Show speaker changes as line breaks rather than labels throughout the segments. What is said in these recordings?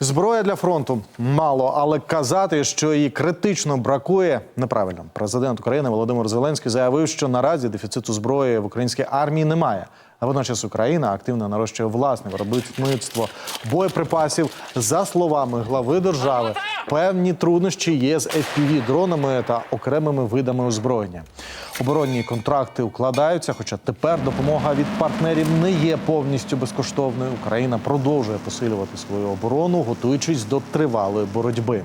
Зброя для фронту мало, але казати, що її критично бракує, неправильно. Президент України Володимир Зеленський заявив, що наразі дефіциту зброї в українській армії немає. А водночас Україна активно нарощує власне виробництво боєприпасів. За словами глави держави, певні труднощі є з fpv дронами та окремими видами озброєння. Оборонні контракти укладаються, хоча тепер допомога від партнерів не є повністю безкоштовною. Україна продовжує посилювати свою оборону, готуючись до тривалої боротьби.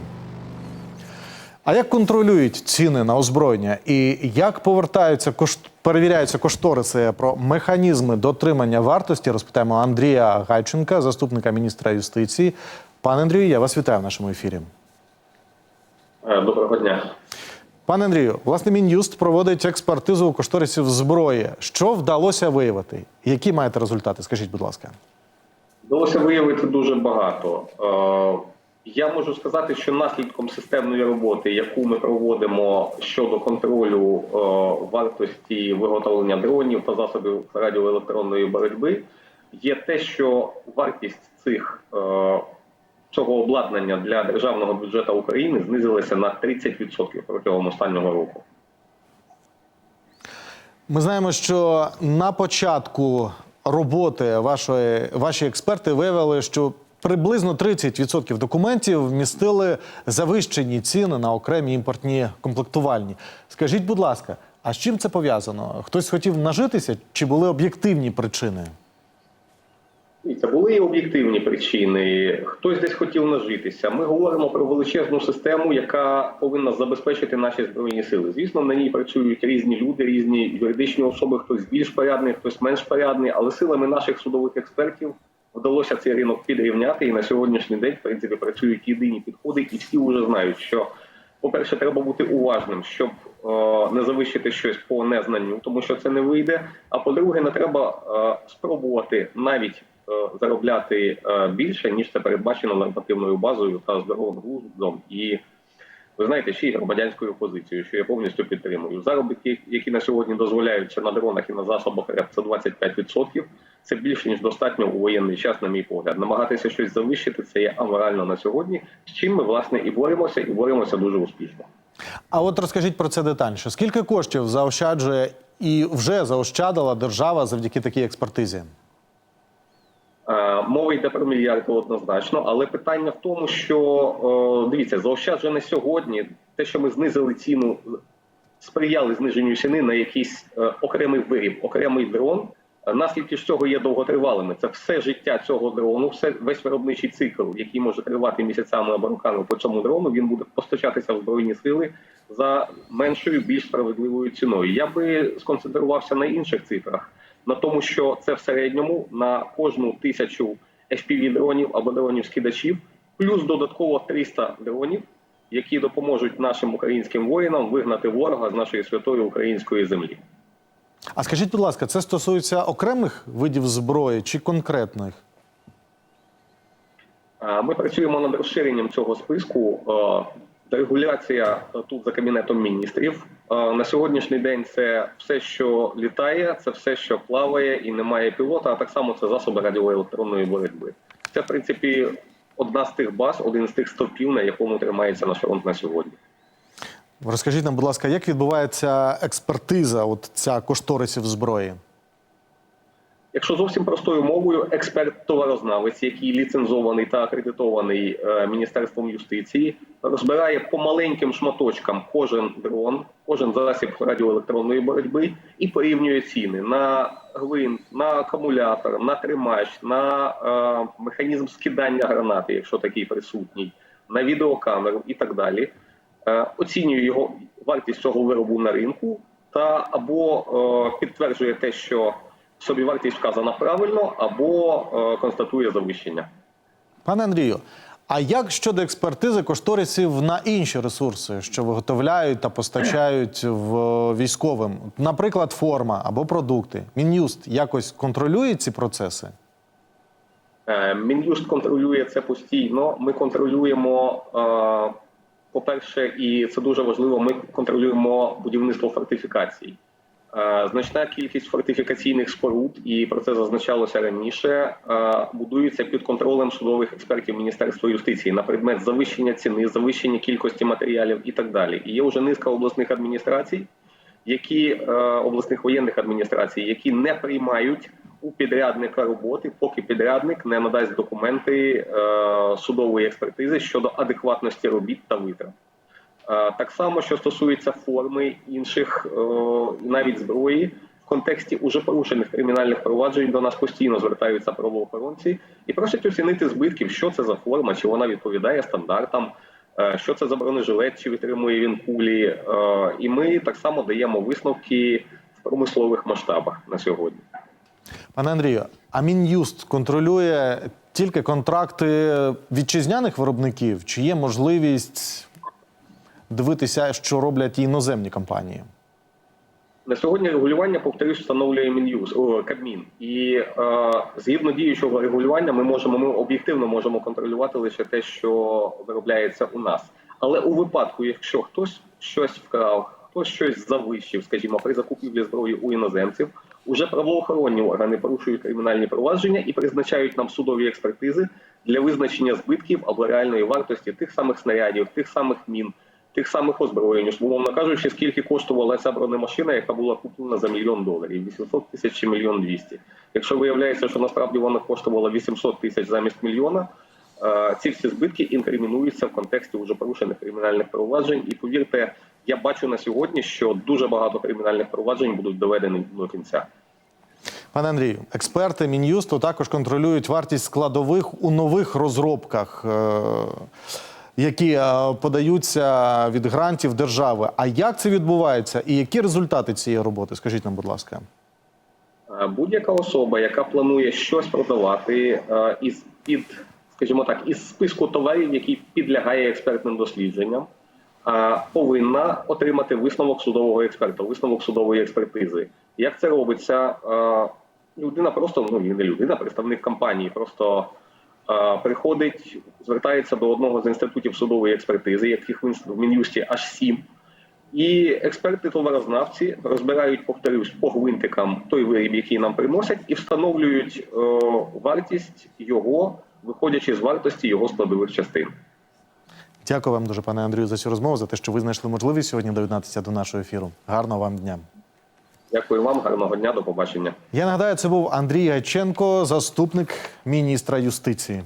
А як контролюють ціни на озброєння і як повертаються кошт... перевіряються кошториси про механізми дотримання вартості? Розпитаємо Андрія Гайченка, заступника міністра юстиції. Пане Андрію, я вас вітаю в нашому ефірі.
Е, Доброго дня.
Пане Андрію, власне, мін'юст проводить експертизу кошторисів зброї. Що вдалося виявити? Які маєте результати? Скажіть, будь ласка.
Вдалося виявити дуже багато. Е, Я можу сказати, що наслідком системної роботи, яку ми проводимо щодо контролю е, вартості виготовлення дронів та засобів радіоелектронної боротьби, є те, що вартість цих цього обладнання для державного бюджету України знизилася на 30% протягом останнього року.
Ми знаємо, що на початку роботи вашої ваші експерти виявили, що приблизно 30% документів вмістили завищені ціни на окремі імпортні комплектувальні. Скажіть, будь ласка, а з чим це пов'язано? Хтось хотів нажитися чи були об'єктивні причини?
Це були і об'єктивні причини. Хтось десь хотів нажитися. Ми говоримо про величезну систему, яка повинна забезпечити наші збройні сили. Звісно, на ній працюють різні люди, різні юридичні особи, хтось більш порядний, хтось менш порядний, але силами наших судових експертів вдалося цей ринок підрівняти. І на сьогоднішній день, в принципі, працюють єдині підходи, і всі вже знають, що, по-перше, треба бути уважним, щоб е, не завищити щось по незнанню, тому що це не вийде. А по-друге, не треба е, спробувати навіть заробляти е, більше, ніж це передбачено нормативною базою та здоровим глуздом. І ви знаєте, ще й громадянською позицією, що я повністю підтримую. Заробітки, які на сьогодні дозволяються на дронах і на засобах РЕП, це 25%. Це більше ніж достатньо у воєнний час, на мій погляд. Намагатися щось завищити це є аморально на сьогодні. З чим ми власне і боремося, і боремося дуже успішно.
А от розкажіть про це детальніше. Скільки коштів заощаджує і вже заощадила держава завдяки такій експертизі?
Е, Мова йде про мільярди однозначно, але питання в тому, що е, дивіться, заощаджене сьогодні, те, що ми знизили ціну, сприяли зниженню ціни на якийсь е, окремий виріб, окремий дрон. Наслідки ж цього є довготривалими. Це все життя цього дрону, все весь виробничий цикл, який може тривати місяцями або роками по цьому дрону. Він буде постачатися в збройні сили за меншою, більш справедливою ціною. Я би сконцентрувався на інших цифрах на тому, що це в середньому на кожну тисячу fpv дронів або дронів скидачів, плюс додатково 300 дронів, які допоможуть нашим українським воїнам вигнати ворога з нашої святої української землі.
А скажіть, будь ласка, це стосується окремих видів зброї чи конкретних?
Ми працюємо над розширенням цього списку. Регуляція е, тут за кабінетом міністрів. Е, На сьогоднішній день це все, що літає, це все, що плаває і не має пілота. А так само це засоби радіоелектронної боротьби. Це в принципі одна з тих баз, один з тих стовпів, на якому тримається наш фронт на сьогодні.
Розкажіть нам, будь ласка, як відбувається експертиза от ця кошторисів зброї?
Якщо зовсім простою мовою, експерт-товарознавець, який ліцензований та акредитований е, Міністерством юстиції, розбирає по маленьким шматочкам кожен дрон, кожен засіб радіоелектронної боротьби і порівнює ціни на гвинт, на акумулятор, на тримач, на е, механізм скидання гранати, якщо такий присутній, на відеокамеру і так далі. Е, оцінює його вартість цього виробу на ринку та або е, підтверджує те, що собівартість вказана правильно, або е, констатує завищення.
Пане Андрію, а як щодо експертизи кошторисів на інші ресурси, що виготовляють та постачають в військовим, наприклад, форма або продукти? Мін'юст якось контролює ці процеси?
Е, Мін'юст контролює це постійно. Ми контролюємо, е, по-перше, і це дуже важливо. Ми контролюємо будівництво фортифікацій. Е, Значна кількість фортифікаційних споруд, і про це зазначалося раніше, е, будуються під контролем судових експертів Міністерства юстиції на предмет завищення ціни, завищення кількості матеріалів і так далі. І є вже низка обласних адміністрацій, які е, обласних воєнних адміністрацій, які не приймають у підрядника роботи, поки підрядник не надасть документи судової експертизи щодо адекватності робіт та витрат. Е, Так само, що стосується форми інших, е, навіть зброї, в контексті уже порушених кримінальних проваджень до нас постійно звертаються правоохоронці і просять оцінити збитків, що це за форма, чи вона відповідає стандартам, е, що це за бронежилет, чи витримує він кулі. І ми так само даємо висновки в промислових масштабах на сьогодні.
Пане Андрію, а Мін'юст контролює тільки контракти вітчизняних виробників, чи є можливість дивитися, що роблять іноземні компанії?
На сьогодні регулювання, повторюсь, встановлює Мін'юз Кабмін. І е, згідно діючого регулювання, ми можемо ми об'єктивно можемо контролювати лише те, що виробляється у нас. Але у випадку, якщо хтось щось вкрав, хтось щось завищив, скажімо, при закупівлі зброї у іноземців, уже правоохоронні органи порушують кримінальні провадження і призначають нам судові експертизи для визначення збитків або реальної вартості тих самих снарядів, тих самих мін, тих самих озброєнь, умовно кажучи, скільки коштувала ця бронемашина, яка була куплена за мільйон доларів, 800 тисяч чи мільйон двісті. Якщо виявляється, що насправді вона коштувала 800 тисяч замість мільйона, е, ці всі збитки інкримінуються в контексті вже порушених кримінальних проваджень. І повірте, я бачу на сьогодні, що дуже багато кримінальних проваджень будуть доведені до кінця.
Пане Андрію, експерти Мін'юсту також контролюють вартість складових у нових розробках, е, які е, подаються від грантів держави. А як це відбувається і які результати цієї роботи? Скажіть нам, будь ласка.
Е, Будь-яка особа, яка планує щось продавати е, із під, скажімо так, із списку товарів, який підлягає експертним дослідженням, повинна отримати висновок судового експерта, висновок судової експертизи. Як це робиться? Людина просто ну не людина, представник компанії, просто приходить, звертається до одного з інститутів судової експертизи, яких в мін'юсті аж сім. І експерти-товарознавці розбирають, повторюсь, по гвинтикам той виріб, який нам приносять, і встановлюють е, вартість його, виходячи з вартості його складових частин.
Дякую вам дуже, пане Андрію, за цю розмову, за те, що ви знайшли можливість сьогодні доєднатися до нашого ефіру. Гарного вам дня.
Дякую вам, гарного дня, до побачення.
Я нагадаю, це був Андрій Гайченко, заступник міністра юстиції.